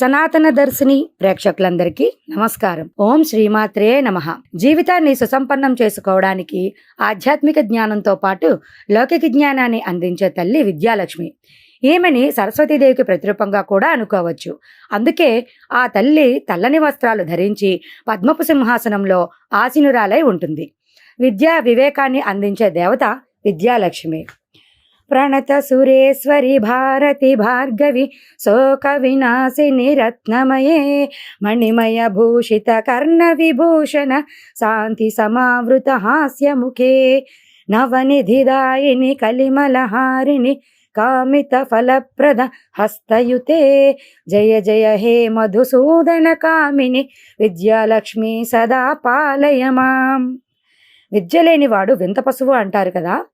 సనాతన దర్శిని ప్రేక్షకులందరికీ నమస్కారం. ఓం శ్రీమాత్రే నమ. జీవితాన్ని సుసంపన్నం చేసుకోవడానికి ఆధ్యాత్మిక జ్ఞానంతో పాటు లౌకిక జ్ఞానాన్ని అందించే తల్లి విద్యాలక్ష్మి. ఈమెని సరస్వతీదేవికి ప్రతిరూపంగా కూడా అనుకోవచ్చు. అందుకే ఆ తల్లి తల్లని వస్త్రాలు ధరించి పద్మపు సింహాసనంలో ఆసీనురాలై ఉంటుంది. విద్యా వివేకాన్ని అందించే దేవత విద్యాలక్ష్మి. ప్రణత సురేశ్వరి భారతి భార్గవి శోక వినాశిని రత్నమయే మణిమయ భూషిత కర్ణ విభూషణ శాంతి సమావృత హాస్యముఖే నవనిధిదాయిని కలిమలహారిణి కామిత ఫలప్రద హస్తయుతే జయ విద్య లేనివాడు వింత పశువు అంటారు కదా.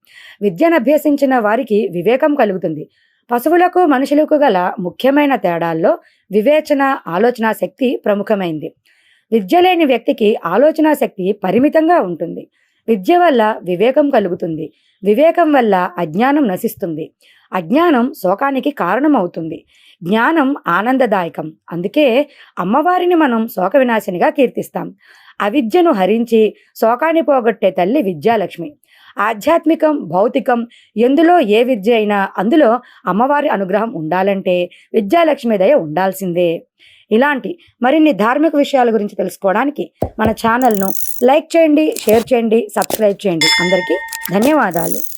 విద్యను అభ్యసించిన వారికి వివేకం కలుగుతుంది. పశువులకు మనుషులకు గల ముఖ్యమైన తేడాల్లో వివేచన ఆలోచన శక్తి ప్రముఖమైంది. విద్య లేని వ్యక్తికి ఆలోచన శక్తి పరిమితంగా ఉంటుంది. విద్య వల్ల వివేకం కలుగుతుంది. వివేకం వల్ల అజ్ఞానం నశిస్తుంది. అజ్ఞానం శోకానికి కారణమవుతుంది. జ్ఞానం ఆనందదాయకం. అందుకే అమ్మవారిని మనం శోక వినాశినిగా కీర్తిస్తాం. అవిద్యను హరించి శోకాన్ని పోగొట్టే తల్లి విద్యాలక్ష్మి. ఆధ్యాత్మికం భౌతికం ఎందులో ఏ విద్య అయినా అందులో అమ్మవారి అనుగ్రహం ఉండాలంటే విద్యాలక్ష్మి దయ ఉండాల్సిందే. ఇలాంటి మరిన్ని ధార్మిక విషయాల గురించి తెలుసుకోవడానికి మన ఛానల్ను లైక్ చేయండి షేర్ చేయండి సబ్స్క్రైబ్ చేయండి. అందరికీ ధన్యవాదాలు.